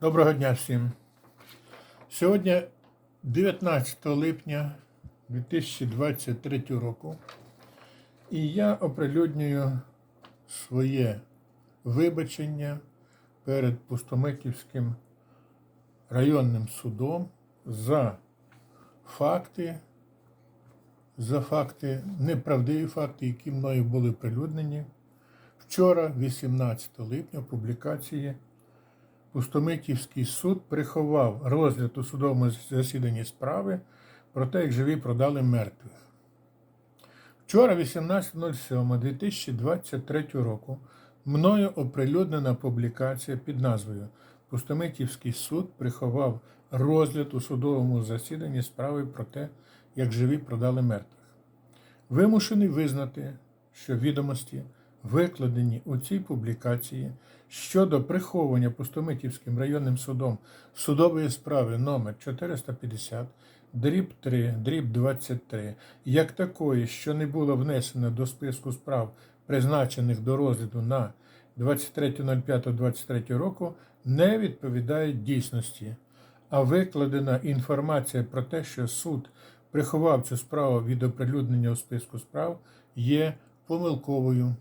Доброго дня всім. Сьогодні 19 липня 2023 року, і я оприлюднюю своє вибачення перед Пустомитівським районним судом за факти, за факти, неправдиві факти, які мною були оприлюднені вчора, 18 липня, публікації. Пустомитівський суд приховав розгляд у судовому засіданні справи про те, як живі продали мертвих. Вчора, 18.07.2023 року, мною оприлюднена публікація під назвою Пустомитівський суд приховав розгляд у судовому засіданні справи про те, як живі продали мертвих. Вимушений визнати, що відомості викладені у цій публікації щодо приховування Пустомитівським районним судом судової справи номер 450 дріб 3, дріб 23, як такої, що не було внесено до списку справ, призначених до розгляду на 23.05.23 року, не відповідає дійсності. А викладена інформація про те, що суд приховав цю справу від оприлюднення у списку справ, є помилковою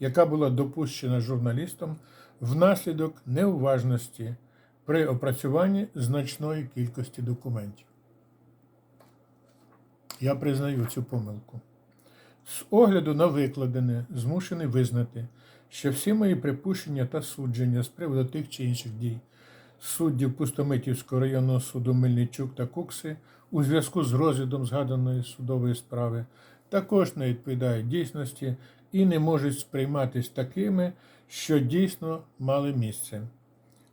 яка була допущена журналістом внаслідок неуважності при опрацюванні значної кількості документів. Я признаю цю помилку. З огляду на викладене, змушений визнати, що всі мої припущення та судження з приводу тих чи інших дій суддів Пустомитівського районного суду Мельничук та Кукси у зв'язку з розглядом згаданої судової справи також не відповідають дійсності і не можуть сприйматись такими, що дійсно мали місце.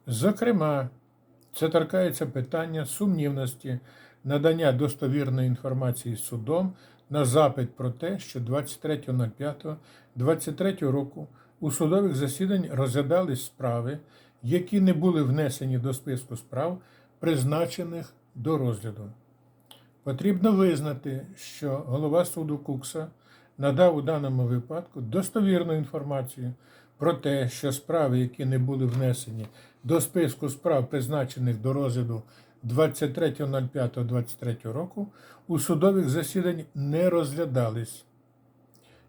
Зокрема, це торкається питання сумнівності надання достовірної інформації судом на запит про те, що 23.05.23 року у судових засіданнях розглядались справи, які не були внесені до списку справ, призначених до розгляду. Потрібно визнати, що голова суду Кукса надав у даному випадку достовірну інформацію про те, що справи, які не були внесені до списку справ, призначених до розгляду 23.05.23 року, у судових засіданнях не розглядались,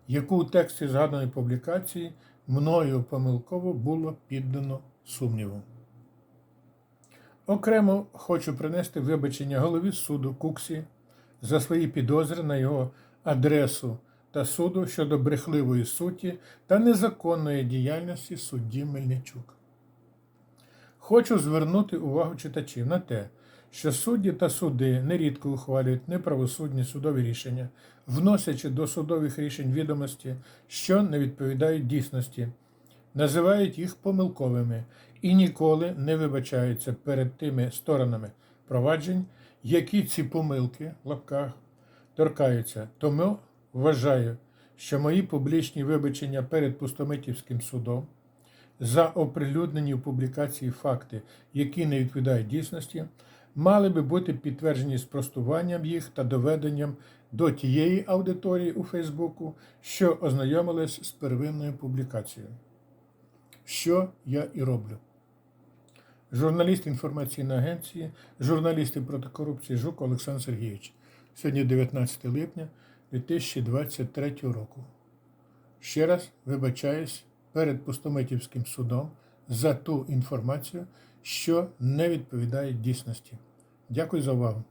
яку у тексті згаданої публікації мною помилково було піддано сумніву. Окремо хочу принести вибачення голові суду Куксі за свої підозри на його адресу та суду щодо брехливої суті та незаконної діяльності судді Мельничук. Хочу звернути увагу читачів на те, що судді та суди нерідко ухвалюють неправосудні судові рішення, вносячи до судових рішень відомості, що не відповідають дійсності, називають їх помилковими і ніколи не вибачаються перед тими сторонами проваджень, які ці помилки в лапках торкаються. Тому вважаю, що мої публічні вибачення перед Пустомитівським судом за оприлюднені в публікації факти, які не відповідають дійсності, мали би бути підтверджені спростуванням їх та доведенням до тієї аудиторії у Фейсбуку, що ознайомилась з первинною публікацією. Що я і роблю. Журналіст інформаційної агенції, журналісти проти корупції Жук Олександр Сергійович. Сьогодні 19 липня 2023 року. Ще раз вибачаюсь перед Пустометівським судом за ту інформацію, що не відповідає дійсності. Дякую за увагу.